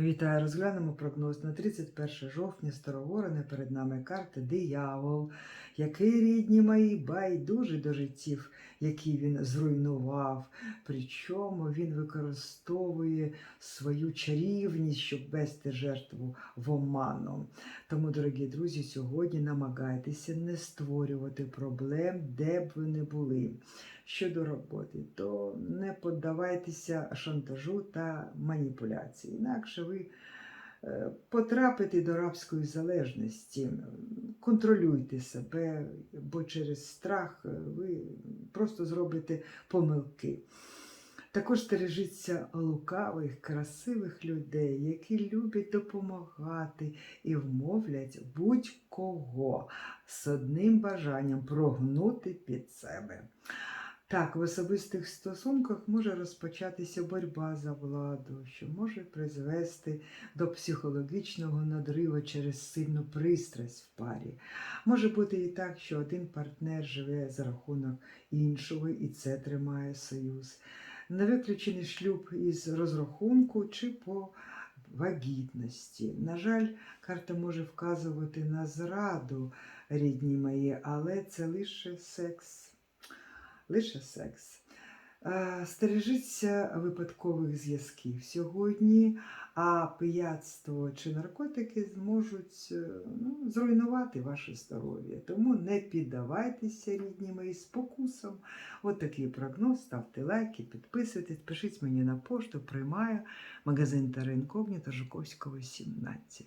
Вітаю, розглянемо прогноз на 31 жовтня Старогорене перед нами карти Диявол, який рідні мої байдужий до життів, які він зруйнував. Причому він використовує свою чарівність, щоб вести жертву в оману. Тому, дорогі друзі, сьогодні намагайтеся не створювати проблем, де б ви не були. Щодо роботи, то не поддавайтеся шантажу та маніпуляції. Інакше ви е, потрапите до рабської залежності. Контролюйте себе, бо через страх е, ви просто зробите помилки. Також стережіться лукавих, красивих людей, які люблять допомагати і вмовлять будь-кого з одним бажанням прогнути під себе. Так, в особистих стосунках може розпочатися боротьба за владу, що може призвести до психологічного надриву через сильну пристрасть в парі. Може бути і так, що один партнер живе за рахунок іншого, і це тримає союз. Не виключений шлюб із розрахунку чи по вагітності. На жаль, карта може вказувати на зраду, рідні мої, але це лише секс лише секс. Е, Стережіться випадкових зв'язків сьогодні, а пияцтво чи наркотики зможуть е, ну, зруйнувати ваше здоров'я. Тому не піддавайтеся, рідні мої, спокусам. От такий прогноз. Ставте лайки, підписуйтесь, пишіть мені на пошту, приймаю магазин Тара Інкогніта Жуковського, 17.